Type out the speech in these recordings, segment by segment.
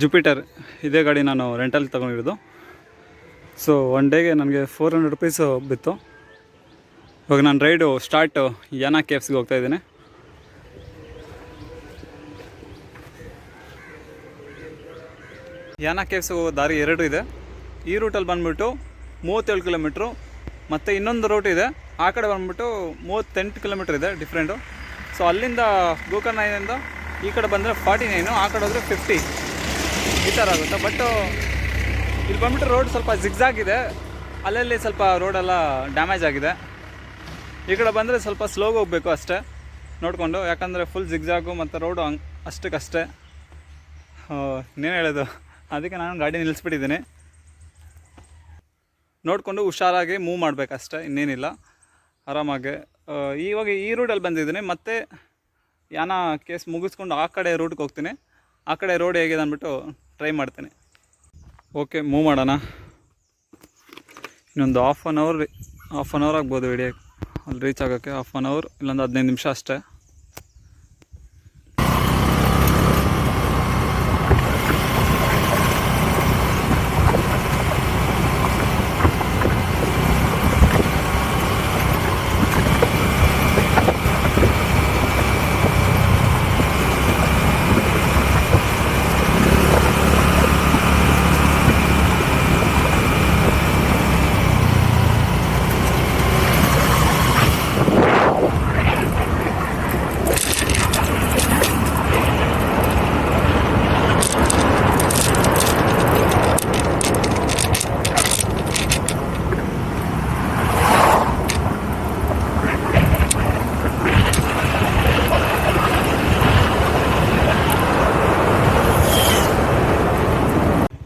Jupiter ಇದೇ ಗಾಡಿ ನಾನು ರೆಂಟಲ್ಲಿ ತೊಗೊಂಡಿರೋದು. ಸೊ ಒನ್ ಡೇಗೆ ನನಗೆ ಫೋರ್ ಹಂಡ್ರೆಡ್ ರುಪೀಸು ಬಿತ್ತು. ಇವಾಗ ನಾನು ರೈಡು ಸ್ಟಾರ್ಟು ಯಾನ ಹೋಗ್ತಾ ಇದ್ದೀನಿ. ಯಾನಾ ಕೆ ಎಫ್ಸ್ಗೆ ಹೋಗೋ ದಾರಿ ಎರಡು ಇದೆ. ಈ ರೂಟಲ್ಲಿ ಬಂದುಬಿಟ್ಟು ಮೂವತ್ತೇಳು ಕಿಲೋಮೀಟ್ರು ಮತ್ತು ಇನ್ನೊಂದು ರೂಟ್ ಇದೆ. ಆ ಕಡೆ ಬಂದುಬಿಟ್ಟು ಮೂವತ್ತೆಂಟು ಕಿಲೋಮೀಟ್ರ್ ಇದೆ ಡಿಫ್ರೆಂಟು ಸೊ ಅಲ್ಲಿಂದ ಗೋಕರ್ಣದಿಂದ ಈ ಕಡೆ ಬಂದರೆ ಫಾರ್ಟಿ ನೈನು ಆ ಕಡೆ ಹೋದರೆ ಫಿಫ್ಟಿ ಈ ಥರ ಆಗುತ್ತೆ. ಬಟ್ಟು ಇಲ್ಲಿ ಬಂದ್ಬಿಟ್ಟು ರೋಡ್ ಸ್ವಲ್ಪ ಜಿಗ್ಜಾಗ್ ಇದೆ. ಅಲ್ಲಲ್ಲಿ ಸ್ವಲ್ಪ ರೋಡೆಲ್ಲ ಡ್ಯಾಮೇಜ್ ಆಗಿದೆ. ಈ ಕಡೆ ಬಂದರೆ ಸ್ವಲ್ಪ ಸ್ಲೋಗೆ ಹೋಗಬೇಕು ಅಷ್ಟೇ. ನೋಡಿಕೊಂಡು, ಯಾಕಂದರೆ ಫುಲ್ ಜಿಗ್ಜಾಗು ಮತ್ತು ರೋಡು ಹಂಗೆ ಅಷ್ಟಕ್ಕಷ್ಟೇ. ನೀನು ಹೇಳೋದು? ಅದಕ್ಕೆ ನಾನು ಗಾಡಿ ನಿಲ್ಲಿಸ್ಬಿಟ್ಟಿದ್ದೀನಿ ನೋಡಿಕೊಂಡು ಹುಷಾರಾಗಿ ಮೂವ್ ಮಾಡಬೇಕಷ್ಟೆ, ಇನ್ನೇನಿಲ್ಲ. ಆರಾಮಾಗಿ ಇವಾಗ ಈ ರೂಟಲ್ಲಿ ಬಂದಿದ್ದೀನಿ. ಮತ್ತೆ ಯಾನ ಕೇಸ್ ಮುಗಿಸ್ಕೊಂಡು ಆ ಕಡೆ ರೂಟ್ಗೆ ಹೋಗ್ತೀನಿ. ಆ ಕಡೆ ರೋಡ್ ಹೇಗಿದೆ ಅಂದ್ಬಿಟ್ಟು ಟ್ರೈ ಮಾಡ್ತೀನಿ. ಓಕೆ ಮೂವ್ ಮಾಡೋಣ. ಇನ್ನೊಂದು half an hour half an hour ಆಗ್ಬೋದು ವಿಡಿಯೋ ಅಲ್ಲಿ ರೀಚ್ ಆಗೋಕ್ಕೆ ಹಾಫ್ ಆನ್ ಅವರ್ ಇಲ್ಲೊಂದು ಹದಿನೈದು ನಿಮಿಷ ಅಷ್ಟೇ.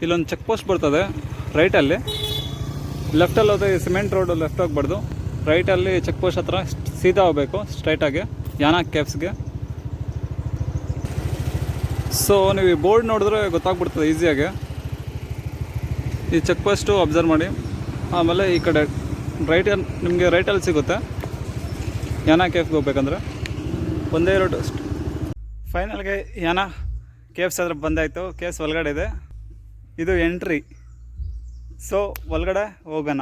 ಇಲ್ಲೊಂದು ಚೆಕ್ ಪೋಸ್ಟ್ ಬರ್ತದೆ ರೈಟಲ್ಲಿ ಲೆಫ್ಟಲ್ಲಿ ಹೋದ್ರೆ ಸಿಮೆಂಟ್ ರೋಡು ಲೆಫ್ಟ್ ಹೋಗ್ಬಾರ್ದು. ರೈಟಲ್ಲಿ ಚೆಕ್ ಪೋಸ್ಟ್ ಹತ್ರ ಸೀದಾ ಹೋಗಬೇಕು ಸ್ಟ್ರೈಟಾಗಿ ಯಾನ ಕ್ಯಾಬ್ಸ್ಗೆ ಸೊ ನೀವು ಈ ಬೋರ್ಡ್ ನೋಡಿದ್ರೆ ಗೊತ್ತಾಗ್ಬಿಡ್ತದೆ ಈಸಿಯಾಗಿ ಈ ಚೆಕ್ ಪೋಸ್ಟು ಅಬ್ಸರ್ವ್ ಮಾಡಿ. ಆಮೇಲೆ ಈ ಕಡೆ ರೈಟ್ ನಿಮಗೆ ರೈಟಲ್ಲಿ ಸಿಗುತ್ತೆ. ಯಾನ ಕೆಫ್ಗೆ ಹೋಗ್ಬೇಕಂದ್ರೆ. ಒಂದೇ ರೋಡ್ ಫೈನಲ್ಗೆ ಯಾನ ಕೇಫ್ಸ್ ಹತ್ರ ಬಂದಾಯಿತು. ಕೇಫ್ಸ್ ಒಳಗಡೆ ಇದೆ. ಇದು ಎಂಟ್ರಿ ಸೊ ಒಳಗಡೆ ಹೋಗೋಣ.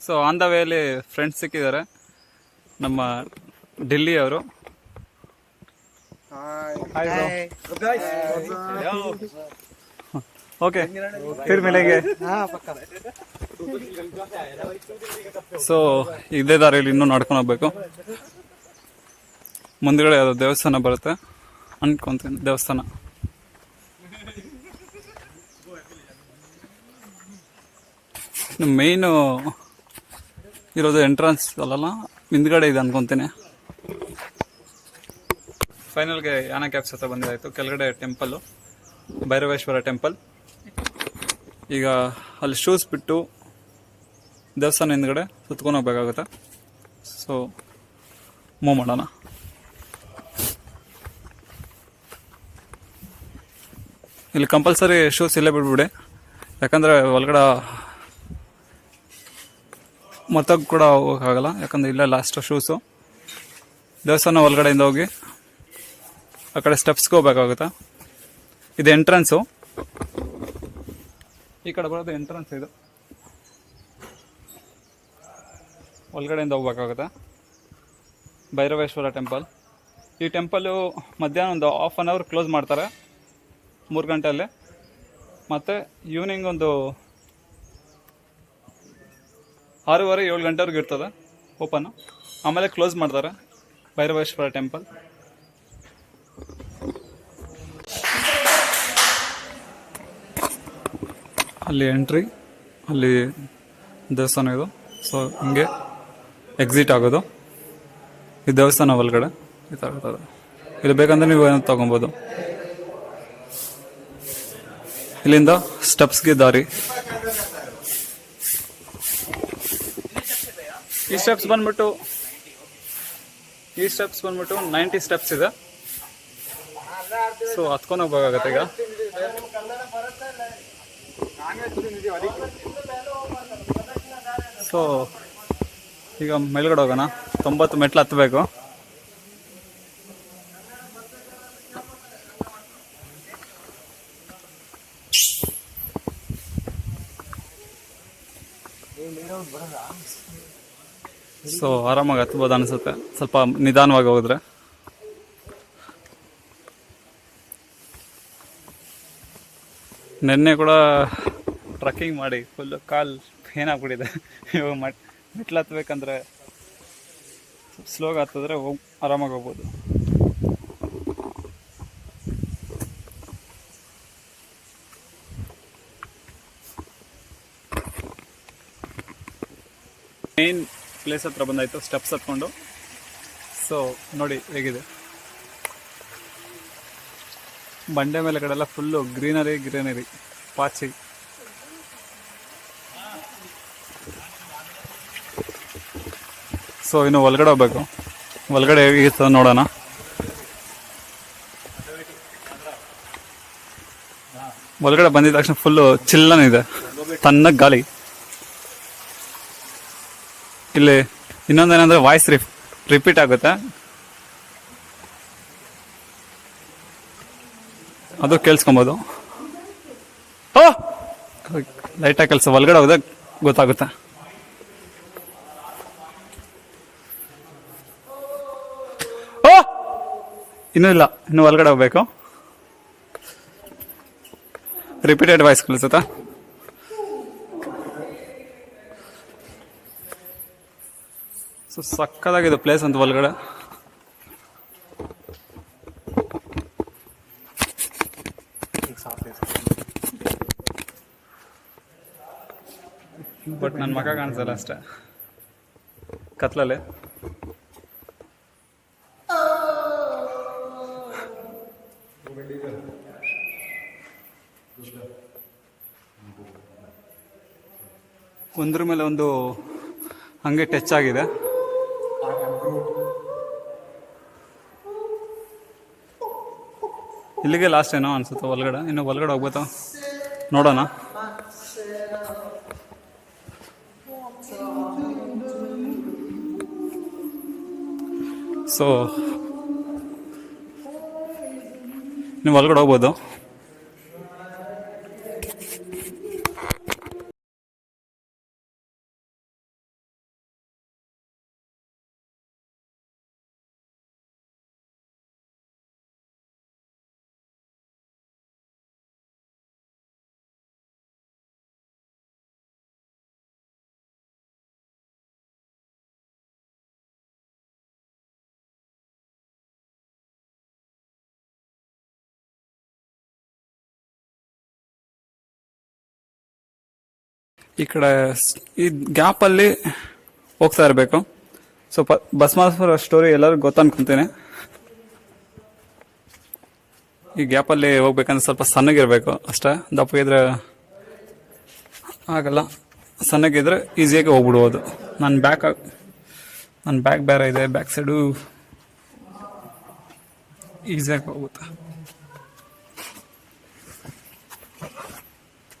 So on the valley friends ಸಿಕ್ಕಿದ್ದಾರೆ. ನಮ್ಮ ಡೆಲ್ಲಿ ಅವರು. ಓಕೆ ಫಿರ್ ಮಿಲೆಗೆ ಸೊ ಇದೇ ದಾರಿಯಲ್ಲಿ ಇನ್ನೂ ನಡ್ಕೊಂಡು ಹೋಗ್ಬೇಕು. ಮುಂದ್ಗಡೆ ಯಾವುದೋ ದೇವಸ್ಥಾನ ಬರುತ್ತೆ. ಅನ್ಕೊಂತೀನಿ, ದೇವಸ್ಥಾನ. ಮೇಯ್ನು ಇರೋದು ಎಂಟ್ರನ್ಸ್ ಅಲ್ಲಲ್ಲ, ಹಿಂದ್ಗಡೆ ಇದೆ ಅನ್ಕೊಂತೀನಿ. ಫೈನಲ್ಗೆ ಯಾನ ಕ್ಯಾಬ್ಸ್ ಹತ್ರ ಬಂದಿದ್ದಾಯಿತು ಕೆಳಗಡೆ ಟೆಂಪಲ್ಲು ಭೈರವೇಶ್ವರ ಟೆಂಪಲ್ ಈಗ ಅಲ್ಲಿ ಶೂಸ್ ಬಿಟ್ಟು ದೇವಸ್ಥಾನ ಹಿಂದ್ಗಡೆ ಸುತ್ಕೊಂಡು ಹೋಗ್ಬೇಕಾಗುತ್ತೆ? ಸೊ ಮೂವ್ ಮಾಡೋಣ. ಇಲ್ಲಿ ಕಂಪಲ್ಸರಿ ಶೂಸ್ ಇಲ್ಲೇ ಬಿಡ್ಬಿಡಿ ಯಾಕಂದರೆ ಒಳಗಡೆ ಮತ್ತೆ ಕೂಡ ಹೋಗೋಕ್ಕಾಗಲ್ಲ. ಯಾಕಂದರೆ ಇಲ್ಲೇ ಲಾಸ್ಟ್ ಶೂಸು ದೇವಸ್ಥಾನ ಒಳಗಡೆಯಿಂದ ಹೋಗಿ ಆ ಕಡೆ ಸ್ಟೆಪ್ಸ್ಗೆ ಹೋಗ್ಬೇಕಾಗುತ್ತೆ? ಇದು ಎಂಟ್ರೆನ್ಸು ಈ ಕಡೆ ಬರೋದು ಎಂಟ್ರೆನ್ಸ್ ಇದು. ಒಳಗಡೆಯಿಂದ ಹೋಗ್ಬೇಕಾಗುತ್ತೆ. ಭೈರವೇಶ್ವರ ಟೆಂಪಲ್ ಈ ಟೆಂಪಲ್ಲು ಮಧ್ಯಾಹ್ನ ಒಂದು ಹಾಫ್ ಆನ್ ಅವರ್ ಕ್ಲೋಸ್ ಮಾಡ್ತಾರೆ. ಮೂರು ಗಂಟೆಯಲ್ಲಿ. ಮತ್ತು ಈವ್ನಿಂಗ್ ಒಂದು ಆರೂವರೆ, ಏಳು ಗಂಟೆವರೆಗೂ ಇರ್ತದೆ ಓಪನ್ ಆಮೇಲೆ ಕ್ಲೋಸ್ ಮಾಡ್ತಾರೆ ಭೈರವೇಶ್ವರ ಟೆಂಪಲ್ ಅಲ್ಲಿ ಎಂಟ್ರಿ ಅಲ್ಲಿ ದೇವಸ್ಥಾನ ಇದು. ಸೊ ಹಿಂಗೆ. ಎಕ್ಸಿಟ್ ಆಗೋದು? ಈ ದೇವಸ್ಥಾನ ಒಳಗಡೆ? ಈ ಥರ ಇಲ್ಲಿ ಬೇಕಂದ್ರೆ ನೀವು ಏನೋ ತೊಗೊಬೋದು. ಇಲ್ಲಿಂದ ಸ್ಟೆಪ್ಸ್ಗೆ ದಾರಿ. ಈ ಸ್ಟೆಪ್ಸ್ ಬಂದ್ಬಿಟ್ಟು, ಈ ಸ್ಟೆಪ್ಸ್ ಬಂದ್ಬಿಟ್ಟು ನೈಂಟಿ ಸ್ಟೆಪ್ಸ್ ಇದೆ. ಸೊ ಹತ್ಕೊಂಡು ಹೋಗ್ಬೇಕಾಗತ್ತೆ ಈಗ. ಸೊ ಈಗ ಮೇಲ್ಗಡೆ ಹೋಗೋಣ. ತೊಂಬತ್ತು ಮೆಟ್ಲು ಹತ್ತಬೇಕು. ಸೊ ಆರಾಮಾಗಿ ಹತ್ಬೋದು ಅನಿಸುತ್ತೆ. ಸ್ವಲ್ಪ ನಿಧಾನವಾಗಿ ಹೋದ್ರೆ ನಿನ್ನೆ ಕೂಡ ಟ್ರಕ್ಕಿಂಗ್ ಮಾಡಿ ಫುಲ್ ಕಾಲ್ ಏನಾಗ್ಬಿಟ್ಟಿದೆ ಇವಾಗ ಮಟ್ ಮೆಟ್ಲು ಹತ್ಬೇಕಂದ್ರೆ ಸ್ಲೋಗ್ ಹತ್ತಿದ್ರೆ ಹೋಗಿ ಆರಾಮಾಗಿ ಹೋಗ್ಬೋದು ಮೇನ್ ಪ್ಲೇಸ್ ಹತ್ರ ಬಂದಾಯ್ತು ಸ್ಟೆಪ್ಸ್ ಹತ್ಕೊಂಡು. ಸೊ ನೋಡಿ ಹೇಗಿದೆ. ಬಂಡೆ ಮೇಲೆ ಕಡೆ ಎಲ್ಲ ಫುಲ್ಲು ಗ್ರೀನರಿ ಗ್ರೀನರಿ ಪಾಚಿ. ಸೊ ಇನ್ನು ಒಳಗಡೆ ಹೋಗ್ಬೇಕು. ಒಳಗಡೆ ಹೇಗಿರ್ತದೆ ನೋಡೋಣ? ಒಳಗಡೆ ಬಂದಿದ ತಕ್ಷಣ ಫುಲ್ಲು ಚಿಲ್ಲನಿದೆ ತನ್ನ ಗಾಳಿ. ಇಲ್ಲಿ ಇನ್ನೊಂದೇನಂದ್ರೆ ವಾಯ್ಸ್ ರಿಪ್ ರಿಪೀಟ್ ಆಗುತ್ತೆ. ಅದು ಕೇಳಿಸ್ಕೊಬೋದು. ಓ! ಲೈಟಾಗಿ ಕೆಲಸ ಒಳಗಡೆ ಹೋದಾಗ ಗೊತ್ತಾಗುತ್ತೆ ಓ ಇನ್ನೂ ಇಲ್ಲ, ಇನ್ನು ಒಳಗಡೆ ಹೋಗ್ಬೇಕು. ರಿಪೀಟೆಡ್ ವಾಯ್ಸ್ ಕೇಳಿಸುತ್ತಾ? ಸೊ ಸಕ್ಕದಾಗಿದೆ ಪ್ಲೇಸ್ ಅಂತ ಒಳಗಡೆ. ಬಟ್ ನನ್ನ ಮಗ ಕಾಣಿಸಲ್ಲ ಅಷ್ಟೇ. ಕತ್ಲಲ್ಲಿ. ಒಂದ್ರ ಮೇಲೆ ಒಂದು ಹಂಗೆ ಟಚ್ ಆಗಿದೆ. ಇಲ್ಲಿಗೆ ಲಾಸ್ಟ್ ಏನೋ ಅನ್ಸುತ್ತೆ ಒಳಗಡೆ? ಇನ್ನು ಒಳಗಡೆ ಹೋಗ್ಬೇಕ? ನೋಡೋಣ. ಸೊ ನೀವು ಒಳಗಡೆ ಹೋಗ್ಬೋದು. ಈ ಕಡೆ ಸ್- ಈ ಗ್ಯಾಪಲ್ಲಿ ಹೋಗ್ತಾ ಇರಬೇಕು. ಸ್ವಲ್ಪ ಭಸ್ಮಾಸುರ ಸ್ಟೋರಿ ಎಲ್ಲರೂ ಗೊತ್ತನ್ಕೊಂತೀನಿ. ಈ ಈ ಗ್ಯಾಪಲ್ಲಿ ಹೋಗ್ಬೇಕಂದ್ರೆ ಸ್ವಲ್ಪ ಸಣ್ಣಗಿರ್ಬೇಕು ಅಷ್ಟೇ. ದಪ್ಪಗಿದ್ರೆ ಆಗಲ್ಲ. ಸಣ್ಣಗಿದ್ರೆ ಈಸಿಯಾಗಿ ಹೋಗ್ಬಿಡ್ಬೋದು. ನನ್ನ ಬ್ಯಾಕ್ ನನ್ನ ಬ್ಯಾಗ್ ಬೇರೆ ಇದೆ ಬ್ಯಾಕ್ ಸೈಡು ಈಸಿಯಾಗಿ ಹೋಗುತ್ತೆ.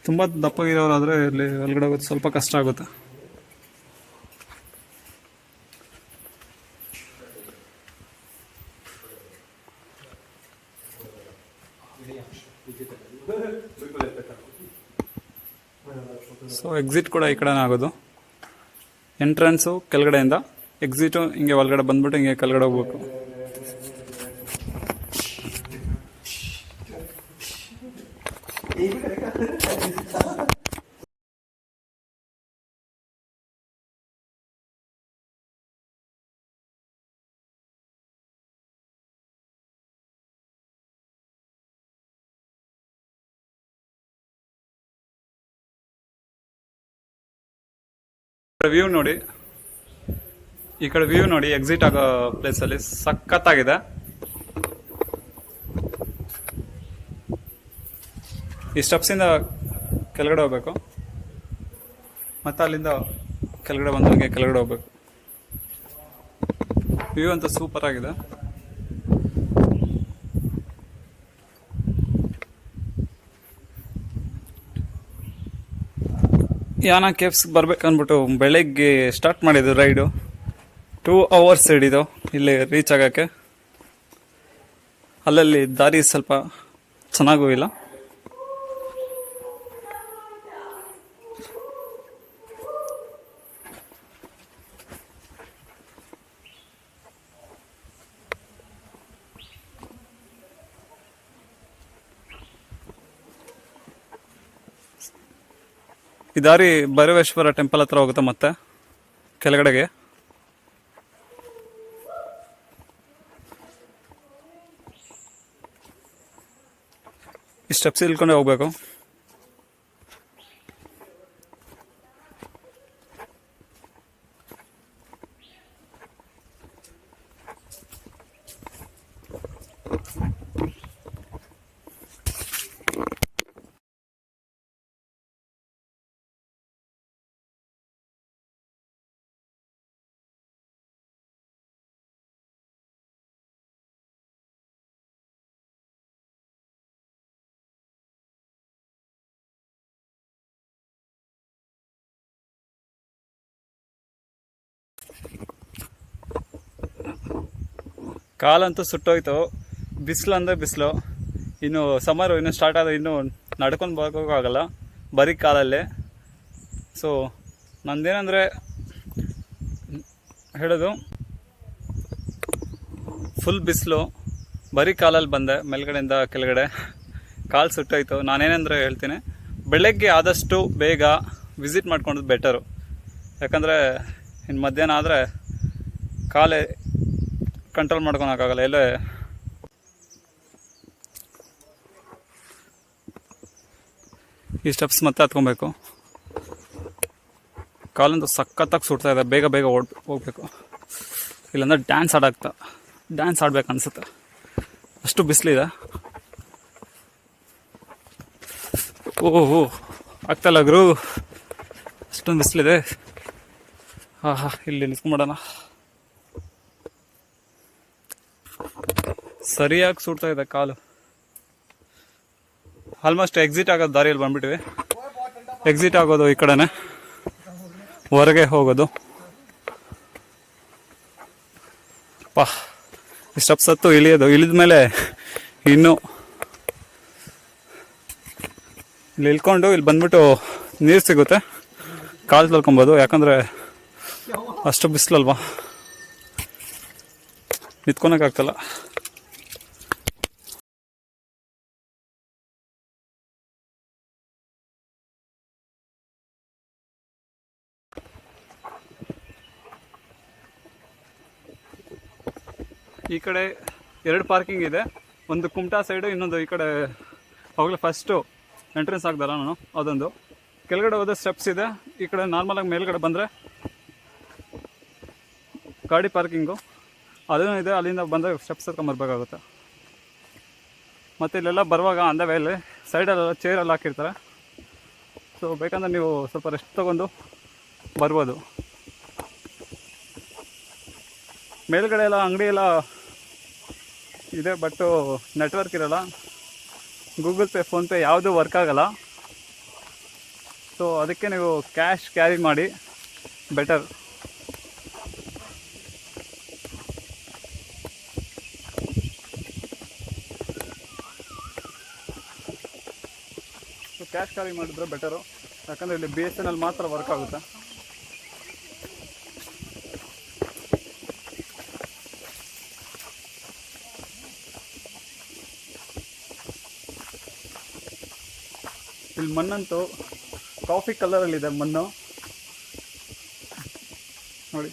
ತುಂಬ ದಪ್ಪಗಿರೋರಾದರೆ ಇಲ್ಲಿ ಒಳಗಡೆ ಹೋಗೋದು ಸ್ವಲ್ಪ ಕಷ್ಟ ಆಗುತ್ತೆ. ಸೊ ಎಕ್ಸಿಟ್ ಕೂಡ ಈ ಕಡೆನೇ ಆಗೋದು. ಎಂಟ್ರೆನ್ಸು ಕೆಳಗಡೆಯಿಂದ ಎಕ್ಸಿಟು ಹಿಂಗೆ ಒಳಗಡೆ ಬಂದ್ಬಿಟ್ಟು ಹಿಂಗೆ ಕೆಳಗಡೆ ಹೋಗ್ಬೇಕು. ವ್ಯೂ ನೋಡಿ. ಈ ಕಡೆ ವ್ಯೂ ನೋಡಿ ಎಕ್ಸಿಟ್ ಆಗೋ ಪ್ಲೇಸ್ ಅಲ್ಲಿ ಸಖತ್ತಾಗಿದೆ. ಈ ಸ್ಟೆಪ್ಸ್ ಇಂದ ಕೆಳಗಡೆ ಹೋಗ್ಬೇಕು. ಮತ್ತೆ ಅಲ್ಲಿಂದ ಕೆಳಗಡೆ ಬಂದಂಗೆ ಕೆಳಗಡೆ ಹೋಗ್ಬೇಕು. ವ್ಯೂ ಅಂತ ಸೂಪರ್ ಆಗಿದೆ. ಯಾನ ಕೇವ್ಸ್ಗೆ ಬರ್ಬೇಕು ಅಂದ್ಬಿಟ್ಟು ಬೆಳಗ್ಗೆ ಸ್ಟಾರ್ಟ್ ಮಾಡಿದ್ದು ರೈಡು ಟೂ ಅವರ್ಸ್ ಹಿಡಿದು ಇಲ್ಲಿ ರೀಚ್ ಆಗೋಕ್ಕೆ. ಅಲ್ಲಲ್ಲಿ ದಾರಿ ಸ್ವಲ್ಪ ಚೆನ್ನಾಗೂ ಇಲ್ಲ. ಈ ದಾರಿ ಭೈರವೇಶ್ವರ ಟೆಂಪಲ್ ಹತ್ರ ಹೋಗುತ್ತೆ ಮತ್ತೆ ಕೆಳಗಡೆಗೆ. ಈ ಸ್ಟೆಪ್ಸ್ ಇಳ್ಕೊಂಡೆ ಹೋಗ್ಬೇಕು. ಕಾಲಂತೂ ಸುಟ್ಟೋಯ್ತು. ಬಿಸಿಲು ಅಂದರೆ ಬಿಸಿಲು. ಇನ್ನು ಸಮರ್ ಇನ್ನು ಸ್ಟಾರ್ಟ್ ಆದರೆ ಇನ್ನೂ ನಡ್ಕೊಂಡು ಬರೋಕ್ಕಾಗಲ್ಲ ಬರೀ ಕಾಲಲ್ಲೇ. ಸೊ ನಂದೇನಂದರೆ ಹೇಳೋದು ಫುಲ್ ಬಿಸಿಲು. ಬರೀ ಕಾಲಲ್ಲಿ ಬಂದೆ, ಮೇಲ್ಗಡೆಯಿಂದ ಕೆಳಗಡೆ. ಕಾಲು ಸುಟ್ಟೋಯ್ತು. ನಾನೇನಂದರೆ ಹೇಳ್ತೀನಿ, ಬೆಳಗ್ಗೆ ಆದಷ್ಟು ಬೇಗ ವಿಸಿಟ್ ಮಾಡ್ಕೊಂಡು ಬೆಟರು ಯಾಕಂದರೆ ಇನ್ನು ಮಧ್ಯಾಹ್ನ ಆದರೆ ಕಾಲೇ ಕಂಟ್ರೋಲ್ ಮಾಡ್ಕೊಳಕ್ಕಾಗಲ್ಲ, ಎಲ್ಲೇ? ಈ ಸ್ಟೆಪ್ಸ್ ಮತ್ತೆ ಹತ್ಕೊಬೇಕು. ಕಾಲಂತೂ ಸಖತ್ತಾಗಿ ಸುಡ್ತಾ ಇದೆ, ಬೇಗ ಬೇಗ ಓಡ್, ಹೋಗ್ಬೇಕು. ಇಲ್ಲಾಂದ್ರೆ ಡ್ಯಾನ್ಸ್ ಆಡಾಗ್ತಾ ಡ್ಯಾನ್ಸ್ ಆಡ್ಬೇಕು ಅನಿಸುತ್ತೆ. ಅಷ್ಟು ಬಿಸಿಲಿದೆ ಓಹೋ ಆಗ್ತಲ್ಲ ಗುರು. ಅಷ್ಟೊಂದು ಬಿಸಿಲಿದೆ ಹಾಂ ಹಾಂ, ಇಲ್ಲಿ ಮಾಡೋಣ. ಸರಿಯಾಗಿ ಸುಡ್ತಾ ಇದೆ ಕಾಲು. ಆಲ್ಮೋಸ್ಟ್ ಎಕ್ಸಿಟ್ ಆಗೋದು ದಾರಿಯಲ್ಲಿ ಬಂದ್ಬಿಟ್ಟಿವಿ ಎಕ್ಸಿಟ್ ಆಗೋದು ಈ ಕಡೆನೆ. ಹೊರಗೆ ಹೋಗೋದು. ಪಾ ಸ್ಟೆಪ್ಸ್ ಹತ್ತು ಇಳಿಯೋದು. ಇಳಿದ ಮೇಲೆ ಇನ್ನು ಇಲ್ಲಿ ಇಳ್ಕೊಂಡು ಇಲ್ಲಿ ಬಂದ್ಬಿಟ್ಟು ನೀರು ಸಿಗುತ್ತೆ. ಕಾಲು ತೊಳ್ಕೊಬೋದು. ಯಾಕಂದರೆ ಅಷ್ಟು ಬಿಸಿಲಲ್ವಾ? ನಿಂತ್ಕೊಳಕ್ಕಾಗ್ತಲ್ಲ ಈ ಕಡೆ ಎರಡು ಪಾರ್ಕಿಂಗ್ ಇದೆ. ಒಂದು ಕುಮಟಾ ಸೈಡು, ಇನ್ನೊಂದು ಈ ಕಡೆ ಅವಾಗಲೇ ಫಸ್ಟು ಎಂಟ್ರೆನ್ಸ್ ಆಗ್ದಲ್ಲ ನಾನು, ಅದೊಂದು. ಕೆಳಗಡೆ ಹೋದ ಸ್ಟೆಪ್ಸ್ ಇದೆ. ಈ ಕಡೆ ನಾರ್ಮಲಾಗಿ ಮೇಲ್ಗಡೆ ಬಂದರೆ ಗಾಡಿ ಪಾರ್ಕಿಂಗು. ಅದೂ ಇದೆ, ಅಲ್ಲಿಂದ ಬಂದಾಗ ಸ್ಟೆಪ್ಸ್ ಹತ್ಕೊಂಬರ್ಬೇಕಾಗುತ್ತೆ ಮತ್ತು ಇಲ್ಲೆಲ್ಲ ಬರುವಾಗ ಅಂದ ವೇಲೆ ಸೈಡಲ್ಲೆಲ್ಲ ಚೇರೆಲ್ಲ ಹಾಕಿರ್ತಾರೆ. ಸೊ ಬೇಕಂದ್ರೆ ನೀವು ಸ್ವಲ್ಪ ರೆಸ್ಟ್ ತೊಗೊಂಡು ಬರ್ಬೋದು. ಮೇಲ್ಗಡೆ ಎಲ್ಲ ಅಂಗಡಿ ಎಲ್ಲ ಇದೆ ಬಟ್ಟು ನೆಟ್ವರ್ಕ್ ಇರೋಲ್ಲ. ಗೂಗಲ್ ಪೇ ಫೋನ್ಪೇ ಯಾವುದೂ ವರ್ಕ್ ಆಗಲ್ಲ. ಸೊ ಅದಕ್ಕೆ ನೀವು ಕ್ಯಾಶ್ ಕ್ಯಾರಿ ಮಾಡಿ ಬೆಟರ್ ಕ್ಯಾಶ್ ಕಾಲಿಂಗ್ ಮಾಡಿದ್ರೆ ಬೆಟರು ಯಾಕಂದರೆ ಇಲ್ಲಿ ಬಿ ಎಸ್ ಎನ್ ಎಲ್ ಮಾತ್ರ ವರ್ಕ್ ಆಗುತ್ತೆ. ಇಲ್ಲಿ ಮಣ್ಣಂತೂ ಕಾಫಿ ಕಲರಲ್ಲಿದೆ ಮಣ್ಣು. ನೋಡಿ.